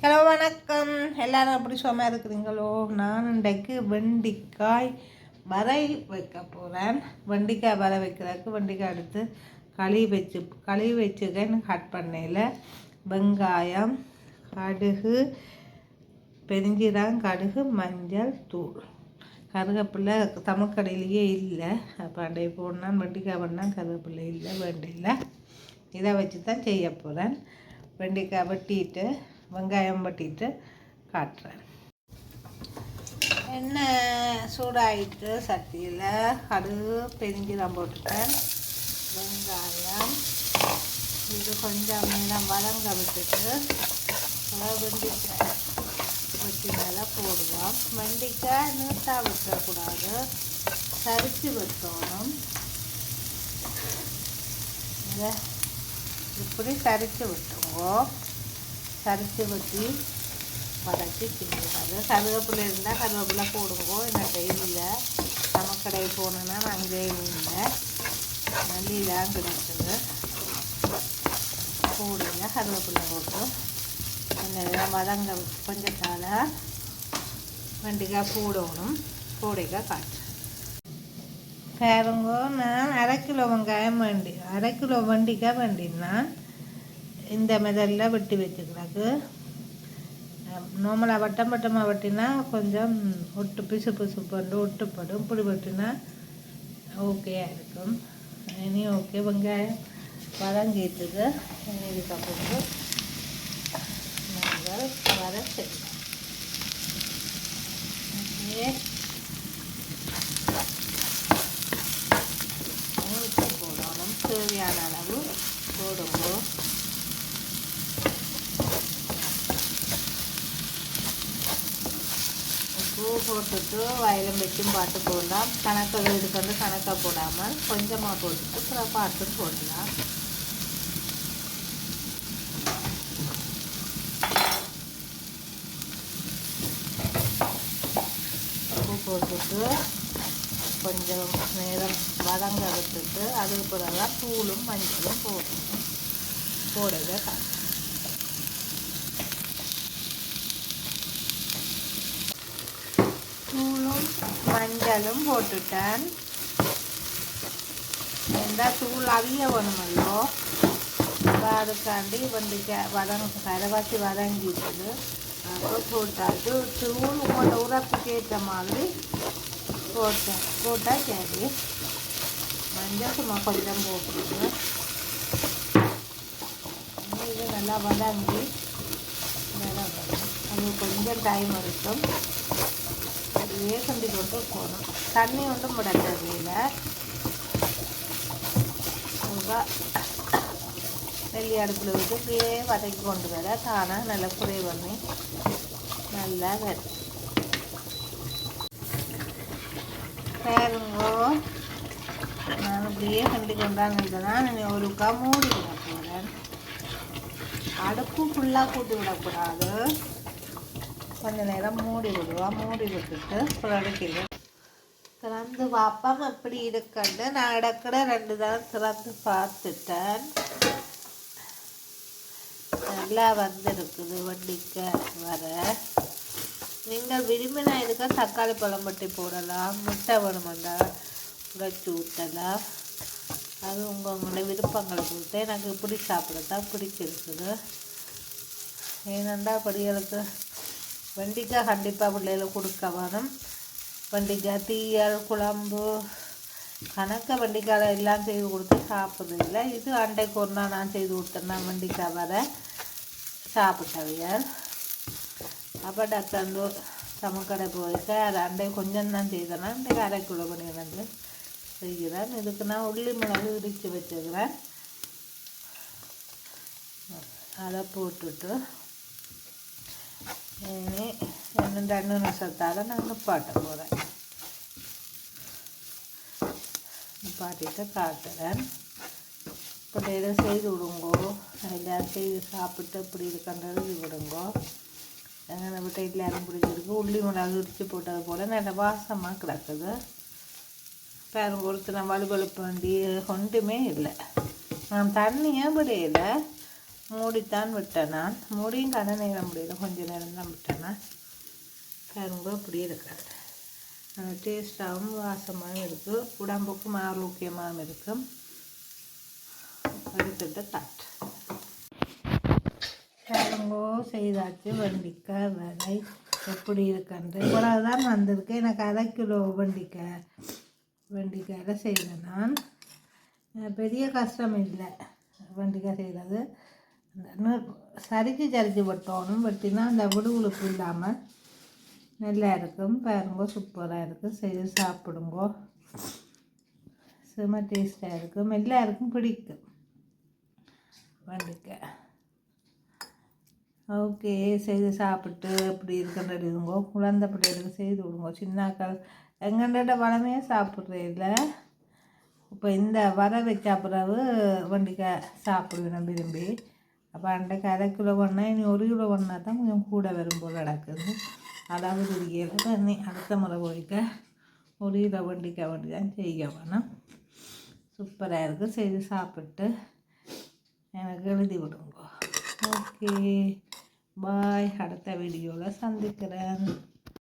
Hello வணக்கம். எல்லாரும் எப்படி சும்மா இருக்கிறீங்களோ? நான் இன்றைக்கு வெண்டிக்காய் வரை வைக்க போகிறேன் வெண்டிக்காய் வரை வைக்கிறதுக்கு வெண்டிக்காய் எடுத்து கழுவி வச்சு கழுவி வச்சுக்கேன் கட் பண்ணையில் வெங்காயம் கடுகு பெருஞ்சீரகம் கடுகு மஞ்சள் தூள். கருவேப்பிலை தமிழ்கடையிலேயே இல்லை. அப்போ அண்டை போடணும் வெண்டிக்காய் பண்ணால் கருவேப்பிலை இல்லை வேண்டியில்லை இதை வச்சு தான் செய்ய போகிறேன் வெண்டிக்காய் வெட்டிட்டு வெங்காயம் வெட்டிட்டு காட்டுறேன். எண்ணெய் சூடாயிட்டு சட்டியில் கடுகு பெருஞ்சீரம் போட்டுட்டேன். வெங்காயம் இது கொஞ்சம் நீளம் வதங்க விட்டுட்டு வெண்டிக்காய் வச்சு மேலே போடுவோம். வெண்டிக்காய் நீட்டாக வெட்டக்கூடாது. சரிச்சு வெட்டணும். இப்படி சரித்து விட்டுருங்கோ சரித்து வச்சு வதக்கி தின்னுவாங்க கருவேப்பிலை இருந்தால் கருவேப்பிலை போடுங்கோ என்ன டெய்லியில் சமக்கடை போனோன்னா அங்கேயும் இல்லை நல்லிலாம் கிடைச்சது போடுங்க கருவேப்பிலை போட்டு கொஞ்சம் வதங்க கொஞ்சத்தால் வண்டிக்காய் போடணும் போடைக்காய் காட்டு பாருங்க நான் அரை கிலோ வெங்காயம் வண்டி அரை கிலோ வண்டிக்காய் வேண்டினா இந்த மெதலில் வெட்டி வச்சுக்கிறாக்கு நார்மலாக வட்டம் வட்டமாக வெட்டினா கொஞ்சம் ஒட்டு பிசு பிசு பண்ணு ஒட்டுப்படும். இப்படி வெட்டினா ஓகேயாக இருக்கும். இனி ஓகே வெங்காயம் வதங்கிட்டுக்கு இனி இதுக்கப்புறம் நாங்கள் வர செய்யலாம். ஓகே போடணும். தேவையான அளவு போடுவோம். பூ போட்டுட்டு வயலும் வச்சும் பார்த்து போடலாம். கணக்கை வீடு கொண்டு கணக்காக போடாமல் கொஞ்சமாக போட்டுட்டு அப்புறம் பார்த்து போடலாம். பூ போட்டுட்டு கொஞ்சம் நேரம் வதங்க விட்டுட்டு அதுக்கு பிறகு தூளும் மஞ்சளும் போடணும். போடுங்க தூளும் மஞ்சளும் போட்டுட்டேன் எந்த தூள் அவிய வேணுமல்லோ அப்போ அதுக்காண்டி வெண்டிக்காய் வதங்க கரைவாசி வதங்கிட்டுது அப்புறம் போட்டாச்சு தூள் உங்களோட உரப்புக்கு ஏற்ற மாதிரி போட்டேன் போட்டால் சரி மஞ்சள் சும்மா கொஞ்சம் போட்டுருக்கு இது நல்லா வதங்கி நல்லா வரும் அது கொஞ்சம் போட்டு அப்படியே போகணும்? தண்ணி ஒன்றும் விட தேவையில்லை நெல்லி அடுப்பில் விட்டு இப்படியே வதக்கி கொண்டு வர தானாக நல்லா குறை பண்ணி நல்லா வரும் பாருங்கோ. நான் இப்படியே கண்டி கொண்டாந்துட்டேன்னா நான் ஒருக்கா மூடி விட போகிறேன் அடுப்பு ஃபுல்லாக கூட்டி விடக்கூடாது. கொஞ்ச நேரம் மூடி விடுவோம் மூடி விட்டுட்டு புரடிக்கிறேன் திறந்து பார்ப்போம் எப்படி இருக்குன்னு. நான் இடக்கிட ரெண்டு தான் திறந்து பார்த்துட்டேன். நல்லா வந்திருக்குது வண்டிக்க வர. நீங்கள் விரும்பினா இதுக்கு தக்காளி பழம் பட்டி போடலாம் முட்டை வேணுமெண்டா உடைச்சி ஊற்றலாம் அது உங்கள் உங்களோட விருப்பங்களை கொடுத்து எனக்கு இப்படி சாப்பிட தான் பிடிச்சிருக்குது. ஏனெண்டா படிகளுக்கு வெண்டிக்காய் கண்டிப்பாக பிள்ளைகளுக்கு கொடுக்க வேணும். வெண்டிக்காய் தீயல் குழம்பு கணக்க வெண்டிக்காய் எல்லாம் செய்து கொடுத்து சாப்பிட்றதில்ல. இது அண்டைக்கு ஒரு நாள் நான் செய்து கொடுத்தேன்னா வெண்டிக்காய் வர சாப்பிட்டவையால். அப்போ டாக்டர் சமக்கடை போயிட்டு அது அண்டை கொஞ்சம் தான் செய்தேன்னா அன்றைக்கு அரை கிலோ பண்ணி வந்து செய்கிறேன் இதுக்கு நான் உள்ளி மிளகு இடித்து வச்சுக்கிறேன். அதை போட்டுட்டு இனி இன்னும் ரெண்டு நிமிஷத்தால் நான் நிப்பாட்ட போகிறேன் நிப்பாட்டிட்டு காட்டுறேன் பிள்ளைகளை செய்து விடுங்கோ எல்லோரும் செய்து சாப்பிட்டு இப்படி இருக்கின்றது இது விடுங்கோ எங்களை விட்டு எல்லாரும் பிடிச்சிருக்கு உள்ளி மிளகு இடித்து போட்டது போல் நல்ல வாசமாக கிடக்குது பாருங்க ஒருத்தர் வலுவலுப்பு வண்டி ஒன்றுமே இல்லை நான் தண்ணியே விடையில மூடித்தான் விட்டேன்? நான் மூடியும் கடை நேரம் முடியல. கொஞ்சம் நேரம் தான் விட்டேன் கரும்பு அப்படி இருக்காது டேஸ்ட்டாகவும் வாசமாகவும் இருக்குது உடம்புக்கும் ஆரோக்கியமாகவும் இருக்கும் எடுத்துட்டு தட். கரும்போ செய்தாச்சு. வெண்டிக்காய் வரை எப்படி இருக்குன்ட்டு. இவ்வளவுதான் வந்திருக்கு. எனக்கு அரை கிலோ வெண்டிக்காய் வெண்டிக்காயில் செய்கிறேன் நான். பெரிய கஷ்டம் இல்லை. வெண்டிக்காய் செய்கிறது சரிச்சு சரிச்சு வெட்டணும். வெட்டினா அந்த விடுவிழுப்பு இல்லாமல் நல்லா இருக்கும். பாருங்க சூப்பராக இருக்கும் செய்து சாப்பிடுங்கோ. செம டேஸ்ட்டாக இருக்கும் எல்லாருக்கும் பிடிக்கும். வெண்டிக்காய் ஓகே செய்து சாப்பிட்டு இப்படி இருக்கின்றது இருங்கோ குழந்தை பிள்ளைகளுக்கு செய்து விடுங்க சின்னாக்கள் எங்கண்ட பழமையாக சாப்பிட்றது இல்லை இப்போ இந்த வர வச்ச பிறகு வண்டிக்க சாப்பிடுவேன் விரும்பி அப்போ அன்றைக்கு அரை கிலோ பண்ணால் இனி ஒரு கிலோ பண்ணால் தான் கொஞ்சம் கூட வரும்போது நடக்குது அதாவது தெரியல தண்ணி அடுத்த முறை போய்க்க ஒரு கிலோ வெண்டிக்காய் வண்டி தான் செய்ய வேணும் சூப்பராக இருக்குது செய்து சாப்பிட்டு எனக்கு எழுதி விடுங்க ஓகே பாய் அடுத்த வீடியோவில் சந்திக்கிறேன்